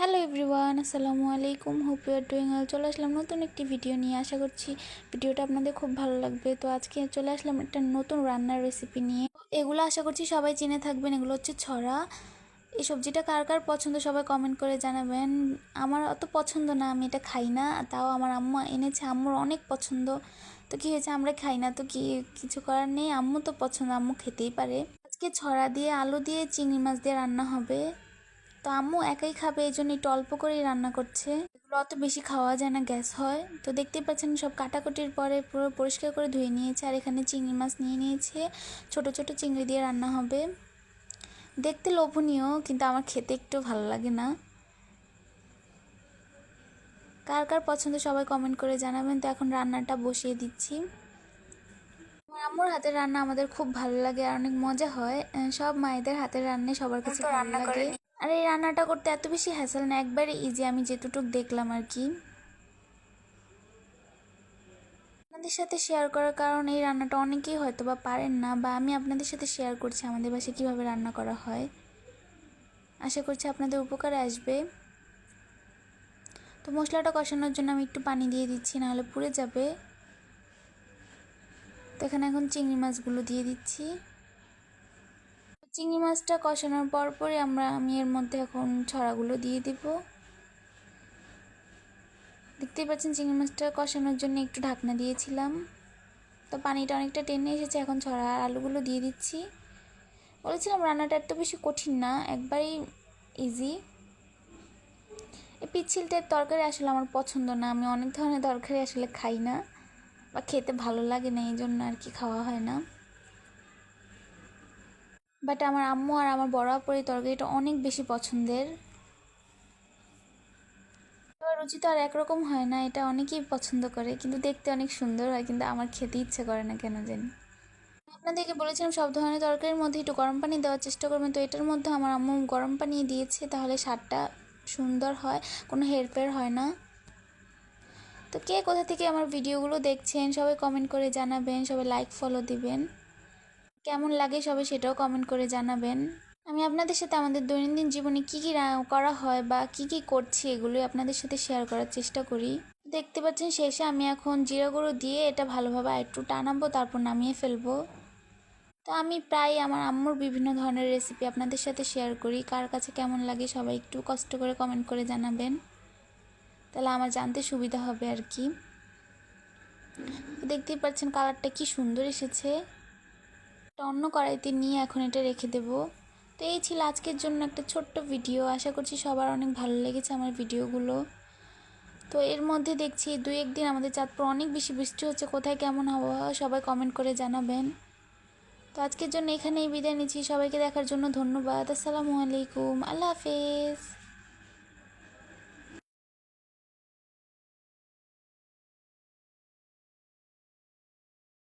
Hello everyone, আসসালামু আলাইকুম। Hope you are doing all চলে আসলাম নতুন একটি ভিডিও নিয়ে। আশা করছি ভিডিওটা আপনাদের খুব ভালো লাগবে। তো আজকে চলে আসলাম একটা নতুন রান্নার রেসিপি নিয়ে। এগুলো আশা করছি সবাই চিনে থাকবেন। এগুলো হচ্ছে ছড়া। এই সবজিটা কার কার পছন্দ সবাই কমেন্ট করে জানাবেন। আমার অত পছন্দ না, আমি এটা খাই না। তাও আমার আম্মু এনেছে, আম্মুর অনেক পছন্দ। তো কী হয়েছে, আমরা খাই না। তো কি, কিছু করার নেই। আম্মু তো পছন্দ, আম্মু খেতেই পারে। আজকে ছড়া দিয়ে, আলু দিয়ে, চিংড়ি মাছ দিয়ে রান্না হবে। তো আম্মু একাই খাবে এই জন্য একটু অল্প করেই রান্না করছে। এগুলো অত বেশি খাওয়া যায় না গ্যাস হয়। তো দেখতেই পাচ্ছেন সব কাটাকুটির পরে পুরো পরিষ্কার করে ধুয়ে নিয়েছে আর এখানে চিংড়ি মাছ নিয়ে নিয়েছে। ছোট ছোট চিংড়ি দিয়ে রান্না হবে। দেখতে লোভনীয় কিন্তু আমার খেতে একটু ভালো লাগে না। কার কার পছন্দ সবাই কমেন্ট করে জানাবেন। তো এখন রান্নাটা বসিয়ে দিচ্ছি। আমার আম্মুর হাতের রান্না আমাদের খুব ভালো লাগে আর অনেক মজা হয়। সব মায়েদের হাতের রান্না সবার কাছে ভালো লাগে। আর এই রান্নাটা করতে এত বেশি হ্যাসেল না, একবারে ইজি আমি যেটুটুক দেখলাম আর কি। আপনাদের সাথে শেয়ার করার কারণ এই রান্নাটা অনেকেই হয়তো বা পারেন না, বা আমি আপনাদের সাথে শেয়ার করছি আমাদের বাসায় কীভাবে রান্না করা হয়। আশা করছি আপনাদের উপকারে আসবে। তো মশলাটা কষানোর জন্য আমি একটু পানি দিয়ে দিচ্ছি, নাহলে পুড়ে যাবে। তো এখানে এখন চিংড়ি মাছগুলো দিয়ে দিচ্ছি। চিংড়ি মাছটা কষানোর পর পরই আমরা আমি এর মধ্যে এখন ছড়াগুলো দিয়ে দিব। দেখতেই পাচ্ছেন চিংড়ি মাছটা কষানোর জন্য একটু ঢাকনা দিয়েছিলাম। তো পানিটা অনেকটা টেনে এসেছে, এখন ছড়া আলুগুলো দিয়ে দিচ্ছি। বলেছিলাম রান্নাটা এত বেশি কঠিন না, একবারই ইজি এই পিচ্ছিলটার তরকারি আসলে আমার পছন্দ না, আমি অনেক ধরনের তরকারি আসলে খাই না বা খেতে ভালো লাগে না, এই জন্য আর কি খাওয়া হয় না। বাট আমার আম্মু আর আমার বড় আপুর এই তরকারিটা অনেক বেশি পছন্দের। রুচি তো আর একরকম হয় না, এটা অনেকেই পছন্দ করে, কিন্তু দেখতে অনেক সুন্দর হয়, কিন্তু আমার খেতে ইচ্ছে করে না কেন জানি। আপনাদেরকে বলেছিলাম সব ধরনের তরকারির মধ্যে একটু গরম পানি দেওয়ার চেষ্টা করবেন, তো এটার মধ্যে আমার আম্মু গরম পানি দিয়েছে, তাহলে স্বাদটা সুন্দর হয়, কোনো হেরফের হয় না। তো কে কোথা থেকে আমার ভিডিওগুলো দেখছেন, সবাই কমেন্ট করে জানাবেন, সবাই লাইক ফলো দিবেন। কেমন লাগে সবাই সেটাও কমেন্ট করে জানাবেন। আমি আপনাদের সাথে আমাদের দৈনন্দিন জীবনে কী কী করা হয় বা কী কী করছি এগুলোই আপনাদের সাথে শেয়ার করার চেষ্টা করি। দেখতে পাচ্ছেন শেষে আমি এখন জিরা গুঁড়ো দিয়ে এটা ভালোভাবে একটু টানাবো, তারপর নামিয়ে ফেলব। তো আমি প্রায় আমার আম্মুর বিভিন্ন ধরনের রেসিপি আপনাদের সাথে শেয়ার করি। কার কাছে কেমন লাগে সবাই একটু কষ্ট করে কমেন্ট করে জানাবেন। তাহলে আমার জানতে সুবিধা হবে আর কি। দেখতেই পাচ্ছেন কালারটা কি সুন্দর এসেছে। একটা অন্য কড়াইতে নিয়ে এখন এটা রেখে দেব। তো এই ছিল আজকের জন্য একটা ছোট্ট ভিডিও। আশা করছি সবার অনেক ভালো লেগেছে আমার ভিডিওগুলো। তো এর মধ্যে দেখছি দুই একদিন আমাদের চাঁদপুর অনেক বেশি বৃষ্টি হচ্ছে, কোথায় কেমন আবহাওয়া সবাই কমেন্ট করে জানাবেন। তো আজকের জন্য এখানেই বিদায় নিচ্ছি। সবাইকে দেখার জন্য ধন্যবাদ। আসসালামু আলাইকুম। আল্লাহ হাফেজ।